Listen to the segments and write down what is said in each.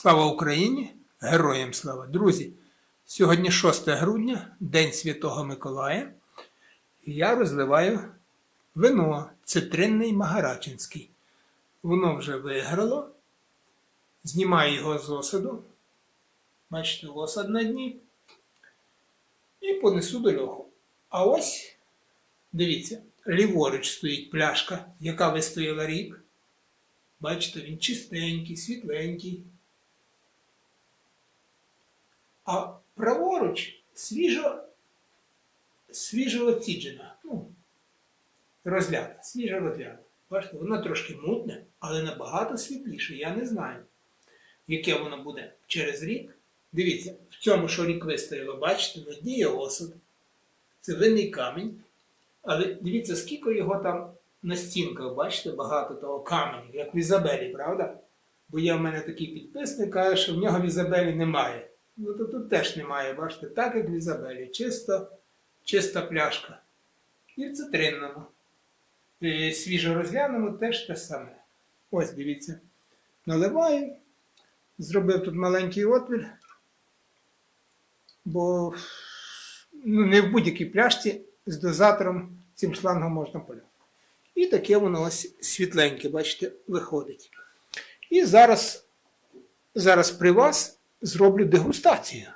Слава Україні! Героям слава! Друзі! Сьогодні 6 грудня, День Святого Миколая. Я розливаю вино цитринний Магарачинський. Воно вже виграло. Знімаю його з осаду. Бачите, осад на дні. І понесу до льоху. А ось, дивіться, ліворуч стоїть пляшка, яка вистояла рік. Бачите, він чистенький, світленький. А праворуч свіжо, свіжо оціджена. Ну, розлята, свіжо розлята. Бачите, воно трошки мутне, але набагато світліше. Я не знаю, яке воно буде через рік. Дивіться, в цьому, що рік вистояло, бачите, на дні є осад. Це винний камінь. Але дивіться, скільки його там на стінках, бачите, багато того каменю, як в Ізабелі, правда? Бо є в мене такий підписник, каже, що в нього в Ізабелі немає. Ну то тут теж немає, бачите, так як в Ізабелі. Чисто, чиста пляшка. І в цитринному. І свіжо розглянемо теж те саме. Ось дивіться. Наливаю. Зробив тут маленький отвір. Бо ну, не в будь-якій пляшці з дозатором цим шлангом можна поляти. І таке воно ось світленьке, бачите, виходить. І зараз, зараз при вас зроблю дегустацію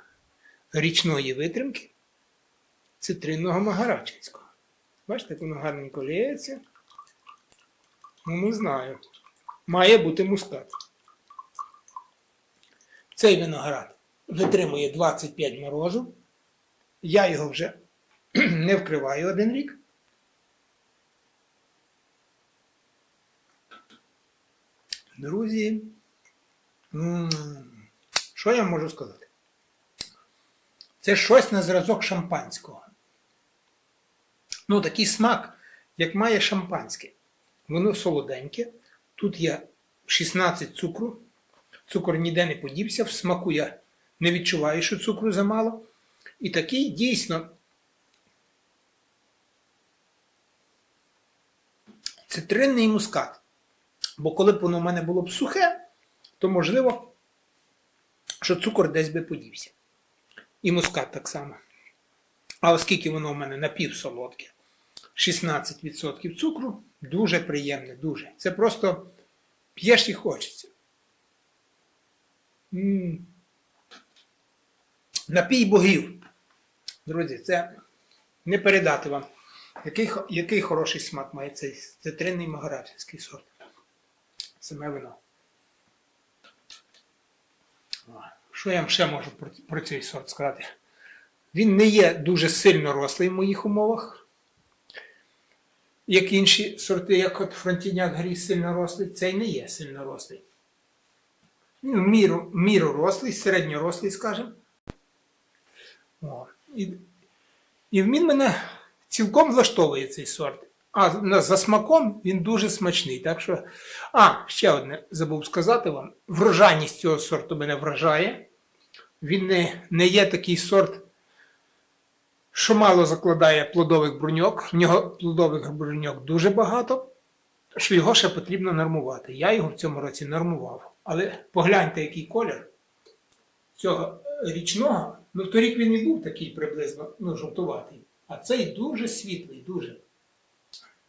річної витримки цитринного Магарачинського. Бачите, як воно гарненько ліється. Ну, не знаю. Має бути мускат. Цей виноград витримує 25 морозу. Я його вже не вкриваю один рік. Друзі, м, що я можу сказати? Це щось на зразок шампанського. Ну, такий смак, як має шампанське. Воно солоденьке. Тут є 16 цукру. Цукор ніде не подівся. В смаку я не відчуваю, що цукру замало. І такий дійсно цитринний мускат. Бо коли б воно в мене було б сухе, то можливо, що цукор десь би подівся. І мускат так само. А оскільки воно в мене напівсолодке, 16% цукру, дуже приємне, дуже. Це просто п'єш і хочеться. М. Напій богів. Друзі, це не передати вам, який, який хороший смак має цей цитринний магарачинський сорт. Саме вино. Що я вам ще можу про, цей сорт сказати? Він не є дуже сильно рослий в моїх умовах, як інші сорти, як от фронтіняк гріз сильно рослий, цей не є сильно рослий. Він в міру, міру рослий, середньорослий, скажімо. І, і він мене цілком влаштовує цей сорт. А за смаком він дуже смачний. Так що, а, ще одне забув сказати вам: врожайність цього сорту мене вражає. Він не, не є такий сорт, що мало закладає плодових бруньок. В нього плодових бруньок дуже багато, що його ще потрібно нормувати. Я його в цьому році нормував. Але погляньте, який колір цього річного. Ну, торік він і був такий приблизно ну, жовтуватий. А цей дуже світлий, дуже.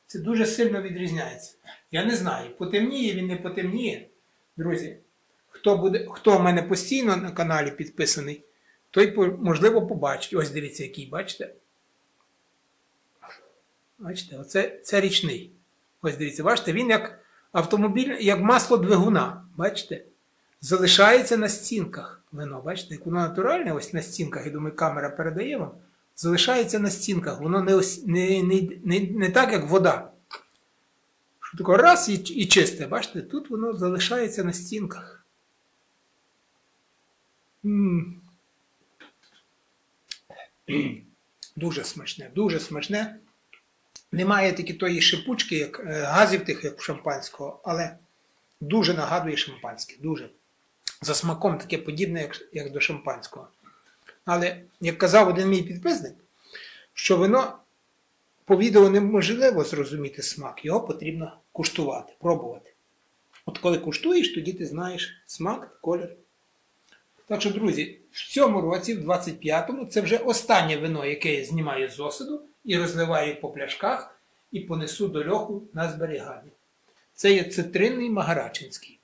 Це дуже сильно відрізняється. Я не знаю, потемніє він не потемніє. Друзі, хто буде, хто в мене постійно на каналі підписаний, той можливо побачить. Ось дивіться, який, бачите? Бачите, оце це річний. Ось дивіться, бачите, він як автомобіль, як масло двигуна. Бачите? Залишається на стінках вино. Бачите, як воно натуральне, ось на стінках, я думаю, камера передає вам. Залишається на стінках. Воно не, не, не, не, не так, як вода. Що таке раз і, і чисте, бачите, тут воно залишається на стінках. Дуже смачне, дуже смачне. Немає тільки тої шипучки, як е, газів тих, як шампанського, але дуже нагадує шампанське. Дуже. За смаком таке подібне, як, як до шампанського. Але, як казав один мій підписник, що вино по відео неможливо зрозуміти смак, його потрібно куштувати, пробувати. От коли куштуєш, тоді ти знаєш смак, колір Так що, друзі, в цьому році, в 25-му, це вже останнє вино, яке я знімаю з осаду і розливаю по пляшках і понесу до льоху на зберігання. Це є цитринний магарачинський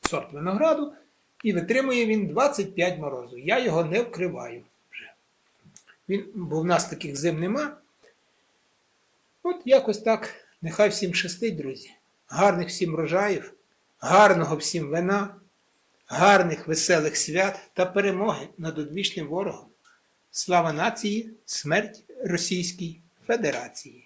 сорт винограду, і витримує він 25 морозу. Я його не вкриваю вже. Він, бо в нас таких зим нема. От якось так. Нехай всім щастить, друзі. Гарних всім врожаїв, гарного всім вина, гарних веселих свят та перемоги над одвічним ворогом. Слава нації, смерть Російській Федерації.